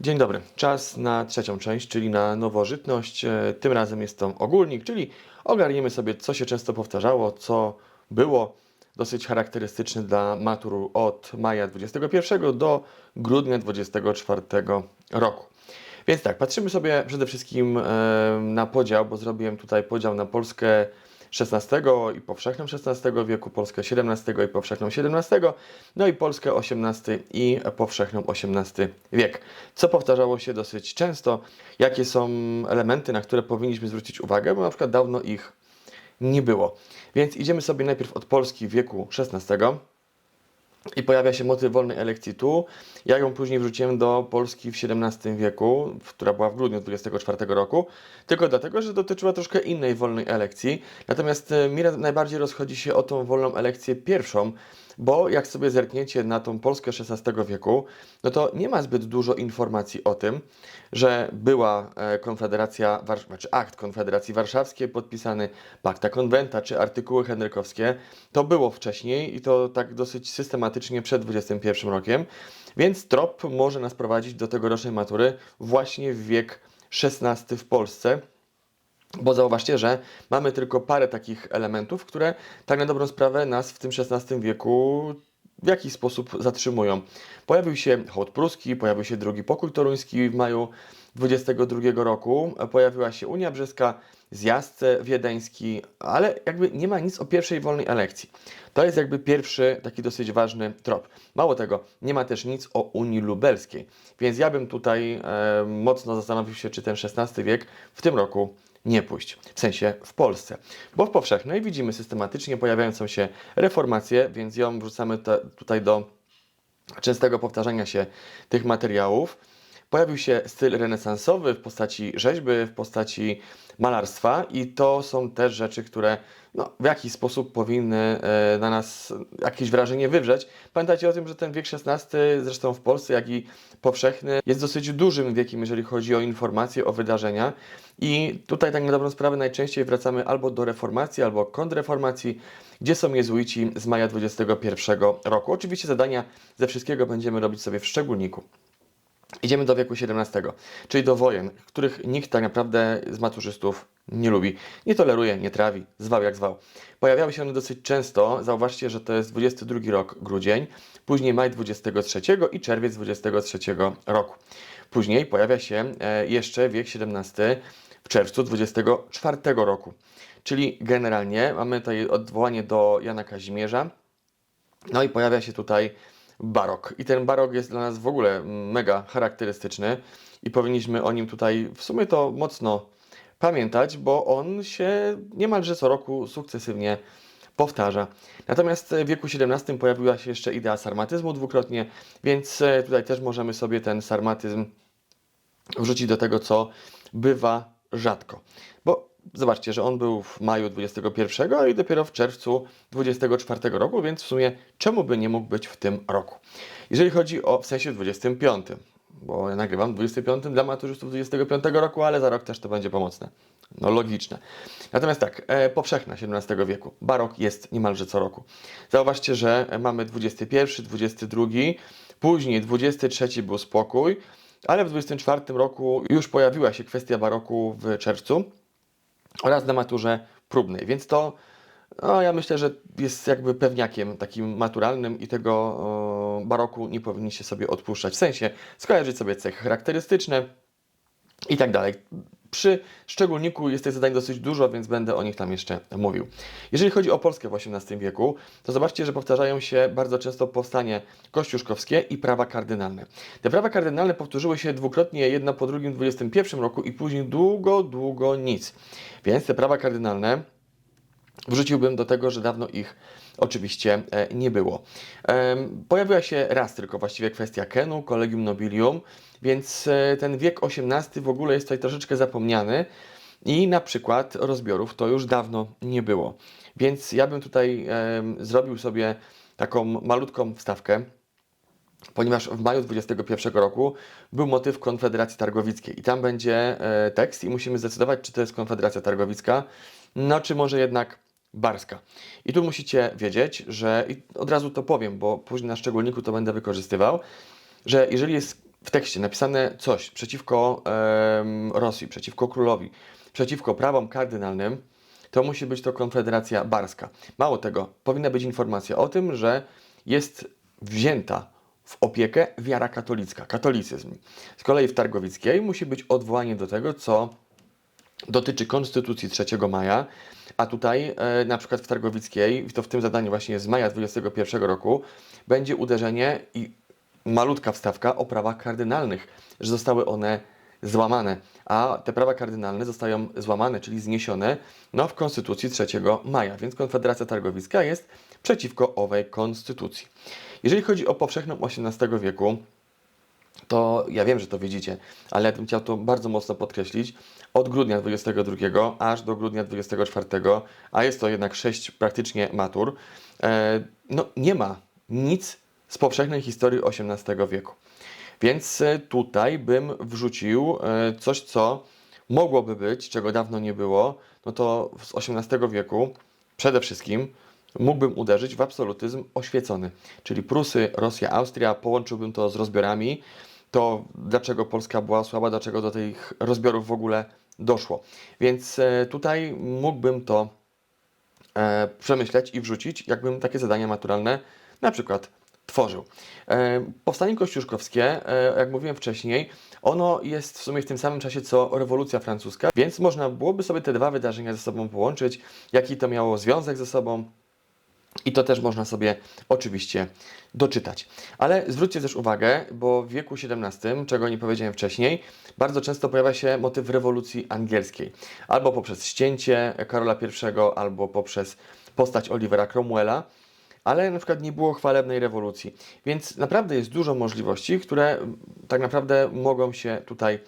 Dzień dobry. Czas na trzecią część, czyli na nowożytność. E, Tym razem jest to ogólnik, czyli ogarniemy sobie, co się często powtarzało, co było dosyć charakterystyczne dla matur od maja 21 do grudnia 24 roku. Więc tak, patrzymy sobie przede wszystkim e, na podział, bo zrobiłem tutaj podział na Polskę XVI i powszechną XVI wieku, Polskę XVII i powszechną XVII, no i Polskę XVIII i powszechną XVIII wiek. Co powtarzało się dosyć często, jakie są elementy, na które powinniśmy zwrócić uwagę, bo na przykład dawno ich nie było. Więc idziemy sobie najpierw od Polski wieku XVI. I pojawia się motyw wolnej elekcji tu. Ja ją później wrzuciłem do Polski w XVII wieku, która była w grudniu 24 roku, tylko dlatego, że dotyczyła troszkę innej wolnej elekcji. Natomiast e, mi ra- najbardziej rozchodzi się o tą wolną elekcję pierwszą, bo jak sobie zerkniecie na tą Polskę XVI wieku, no to nie ma zbyt dużo informacji o tym, że była e, Konfederacja, znaczy akt Konfederacji Warszawskiej podpisany, Pakta Konwenta czy artykuły henrykowskie. To było wcześniej i to tak dosyć systematycznie przed 21 rokiem, więc trop może nas prowadzić do tegorocznej matury właśnie w wiek XVI w Polsce. Bo zauważcie, że mamy tylko parę takich elementów, które tak na dobrą sprawę nas w tym XVI wieku w jakiś sposób zatrzymują. Pojawił się hołd pruski, pojawił się drugi pokój toruński w maju 22 roku, pojawiła się Unia Brzeska, zjazd wiedeński, ale jakby nie ma nic o pierwszej wolnej elekcji. To jest jakby pierwszy taki dosyć ważny trop. Mało tego, nie ma też nic o Unii Lubelskiej, więc ja bym tutaj e, mocno zastanowił się, czy ten XVI wiek w tym roku nie pójść, w sensie w Polsce. Bo w powszechnej widzimy systematycznie pojawiającą się reformację, więc ją wrzucamy tutaj do częstego powtarzania się tych materiałów. Pojawił się styl renesansowy w postaci rzeźby, w postaci malarstwa i to są też rzeczy, które no, w jakiś sposób powinny e, na nas jakieś wrażenie wywrzeć. Pamiętajcie o tym, że ten wiek XVI, zresztą w Polsce, jak i powszechny, jest dosyć dużym wiekiem, jeżeli chodzi o informacje, o wydarzenia. I tutaj tak na dobrą sprawę najczęściej wracamy albo do reformacji, albo kontrreformacji, gdzie są jezuici z maja 21 roku. Oczywiście zadania ze wszystkiego będziemy robić sobie w szczególniku. Idziemy do wieku XVII, czyli do wojen, których nikt tak naprawdę z maturzystów nie lubi, nie toleruje, nie trawi, zwał jak zwał. Pojawiały się one dosyć często, zauważcie, że to jest 22 rok, grudzień, później maj 23 i czerwiec 23 roku. Później pojawia się e, jeszcze wiek XVII w czerwcu 24 roku, czyli generalnie mamy tutaj odwołanie do Jana Kazimierza, no i pojawia się tutaj barok. I ten barok jest dla nas w ogóle mega charakterystyczny i powinniśmy o nim tutaj w sumie to mocno pamiętać, bo on się niemalże co roku sukcesywnie powtarza. Natomiast w wieku XVII pojawiła się jeszcze idea sarmatyzmu dwukrotnie, więc e, tutaj też możemy sobie ten sarmatyzm wrzucić do tego, co bywa rzadko. Bo zobaczcie, że on był w maju 21 i dopiero w czerwcu 24 roku, więc w sumie czemu by nie mógł być w tym roku? Jeżeli chodzi o w sensie 25, bo ja nagrywam 25 dla maturzystów 25 roku, ale za rok też to będzie pomocne. No logiczne. Natomiast tak, e, powszechna XVII wieku. Barok jest niemalże co roku. Zauważcie, że mamy 21, 22, później 23 był spokój, ale w 24 roku już pojawiła się kwestia baroku w czerwcu oraz na maturze próbnej, więc to no, ja myślę, że jest jakby pewniakiem takim maturalnym i tego baroku nie powinniście sobie odpuszczać. W sensie skojarzyć sobie cechy charakterystyczne i tak dalej. Przy szczególniku jest tych zadań dosyć dużo, więc będę o nich tam jeszcze mówił. Jeżeli chodzi o Polskę w XVIII wieku, to zobaczcie, że powtarzają się bardzo często powstanie kościuszkowskie i prawa kardynalne. Te prawa kardynalne powtórzyły się dwukrotnie, jedno po drugim w XXI roku i później długo, długo nic. Więc te prawa kardynalne wrzuciłbym do tego, że dawno ich oczywiście e, nie było. Pojawiła się raz tylko właściwie kwestia Kenu, Collegium Nobilium, więc e, ten wiek XVIII w ogóle jest tutaj troszeczkę zapomniany i na przykład rozbiorów to już dawno nie było. Więc ja bym tutaj zrobił sobie taką malutką wstawkę, ponieważ w maju 21 roku był motyw Konfederacji Targowickiej i tam będzie e, tekst i musimy zdecydować, czy to jest Konfederacja Targowicka, no czy może jednak Barska. I tu musicie wiedzieć, że i od razu to powiem, bo później na szczególniku to będę wykorzystywał, że jeżeli jest w tekście napisane coś przeciwko Rosji, przeciwko królowi, przeciwko prawom kardynalnym, to musi być to Konfederacja Barska. Mało tego, powinna być informacja o tym, że jest wzięta w opiekę wiara katolicka, katolicyzm. Z kolei w Targowickiej musi być odwołanie do tego, co dotyczy Konstytucji 3 maja, a tutaj e, na przykład w Targowickiej, to w tym zadaniu właśnie z maja 21 roku, będzie uderzenie i malutka wstawka o prawach kardynalnych, że zostały one złamane, a te prawa kardynalne zostają złamane, czyli zniesione no, w Konstytucji 3 maja, więc Konfederacja Targowicka jest przeciwko owej konstytucji. Jeżeli chodzi o powszechną XVIII wieku, to ja wiem, że to widzicie, ale ja bym chciał to bardzo mocno podkreślić. Od grudnia 22 aż do grudnia 24, a jest to jednak sześć praktycznie matur, e, no nie ma nic z powszechnej historii XVIII wieku. Więc e, tutaj bym wrzucił e, coś, co mogłoby być, czego dawno nie było, no to z XVIII wieku przede wszystkim mógłbym uderzyć w absolutyzm oświecony, czyli Prusy, Rosja, Austria, połączyłbym to z rozbiorami, to dlaczego Polska była słaba, dlaczego do tych rozbiorów w ogóle doszło. Więc e, tutaj mógłbym to e, przemyśleć i wrzucić, jakbym takie zadania maturalne na przykład tworzył. E, Powstanie kościuszkowskie, jak mówiłem wcześniej, ono jest w sumie w tym samym czasie co rewolucja francuska, więc można byłoby sobie te dwa wydarzenia ze sobą połączyć, jaki to miało związek ze sobą. I to też można sobie oczywiście doczytać. Ale zwróćcie też uwagę, bo w wieku XVII, czego nie powiedziałem wcześniej, bardzo często pojawia się motyw rewolucji angielskiej. Albo poprzez ścięcie Karola I, albo poprzez postać Olivera Cromwella, ale na przykład nie było chwalebnej rewolucji. Więc naprawdę jest dużo możliwości, które tak naprawdę mogą się tutaj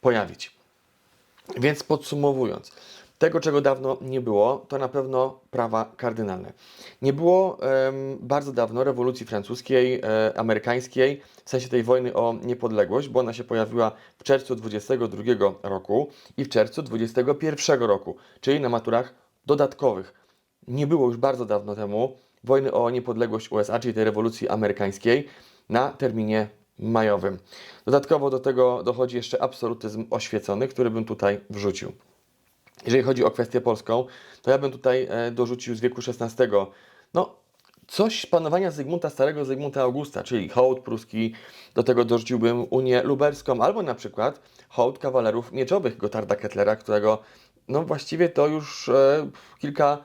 pojawić. Więc podsumowując, tego czego dawno nie było, to na pewno prawa kardynalne. Nie było bardzo dawno rewolucji francuskiej, e, amerykańskiej, w sensie tej wojny o niepodległość, bo ona się pojawiła w czerwcu 22 roku i w czerwcu 21 roku, czyli na maturach dodatkowych. Nie było już bardzo dawno temu wojny o niepodległość USA, czyli tej rewolucji amerykańskiej, na terminie majowym. Dodatkowo do tego dochodzi jeszcze absolutyzm oświecony, który bym tutaj wrzucił. Jeżeli chodzi o kwestię polską, to ja bym tutaj e, dorzucił z wieku XVI, no coś panowania Zygmunta Starego, Zygmunta Augusta, czyli hołd pruski, do tego dorzuciłbym Unię Lubelską, albo na przykład hołd kawalerów mieczowych Gotarda Kettlera, którego no właściwie to już e, kilka,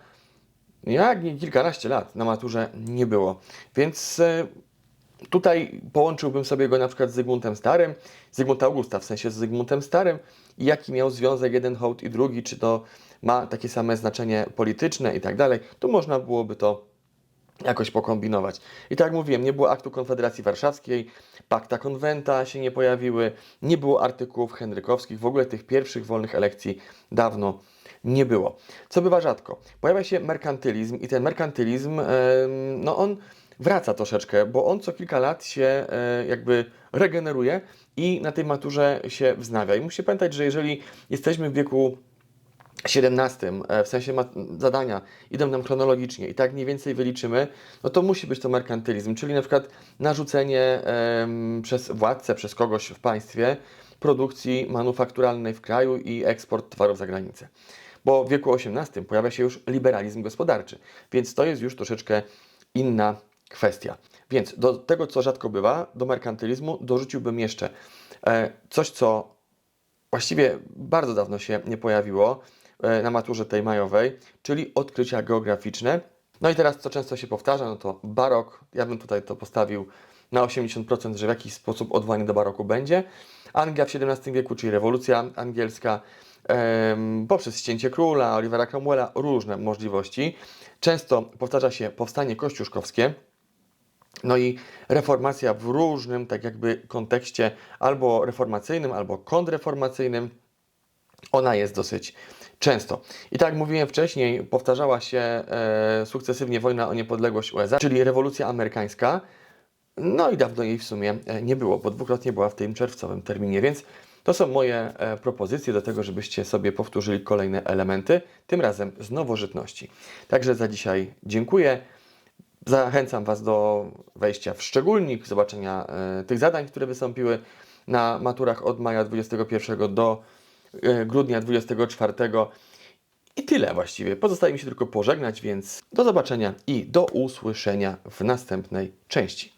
jak nie kilkanaście lat na maturze nie było. Więc e, Tutaj połączyłbym sobie go na przykład z Zygmuntem Starym, Zygmunt Augusta, w sensie z Zygmuntem Starym i jaki miał związek jeden hołd i drugi, czy to ma takie same znaczenie polityczne i tak dalej, to można byłoby to jakoś pokombinować. I tak jak mówiłem, nie było aktu Konfederacji Warszawskiej, pakta konwenta się nie pojawiły, nie było artykułów henrykowskich, w ogóle tych pierwszych wolnych elekcji dawno nie było. Co bywa rzadko? Pojawia się merkantylizm i ten merkantylizm, no on wraca troszeczkę, bo on co kilka lat się e, jakby regeneruje i na tej maturze się wznawia. I musicie pamiętać, że jeżeli jesteśmy w wieku 17, e, w sensie zadania idą nam chronologicznie i tak mniej więcej wyliczymy, no to musi być to merkantylizm, czyli na przykład narzucenie przez władcę, przez kogoś w państwie produkcji manufakturalnej w kraju i eksport towarów za granicę. Bo w wieku XVIII pojawia się już liberalizm gospodarczy, więc to jest już troszeczkę inna kwestia. Więc do tego, co rzadko bywa, do merkantylizmu dorzuciłbym jeszcze e, coś, co właściwie bardzo dawno się nie pojawiło e, na maturze tej majowej, czyli odkrycia geograficzne. No i teraz, co często się powtarza, no to barok. Ja bym tutaj to postawił na 80%, że w jakiś sposób odwołanie do baroku będzie. Anglia w XVII wieku, czyli rewolucja angielska, poprzez ścięcie króla, Olivera Cromwella, różne możliwości. Często powtarza się powstanie kościuszkowskie, no i reformacja w różnym, tak jakby kontekście albo reformacyjnym, albo kontrreformacyjnym, ona jest dosyć często. I tak jak mówiłem wcześniej, powtarzała się e, sukcesywnie wojna o niepodległość USA, czyli rewolucja amerykańska. No i dawno jej w sumie e, nie było, bo dwukrotnie była w tym czerwcowym terminie, więc to są moje e, propozycje do tego, żebyście sobie powtórzyli kolejne elementy, tym razem z nowożytności. Także za dzisiaj dziękuję. Zachęcam Was do wejścia w szczególnik, zobaczenia e, tych zadań, które wystąpiły, na maturach od maja 21 do e, grudnia 24. I tyle właściwie. Pozostaje mi się tylko pożegnać, więc do zobaczenia i do usłyszenia w następnej części.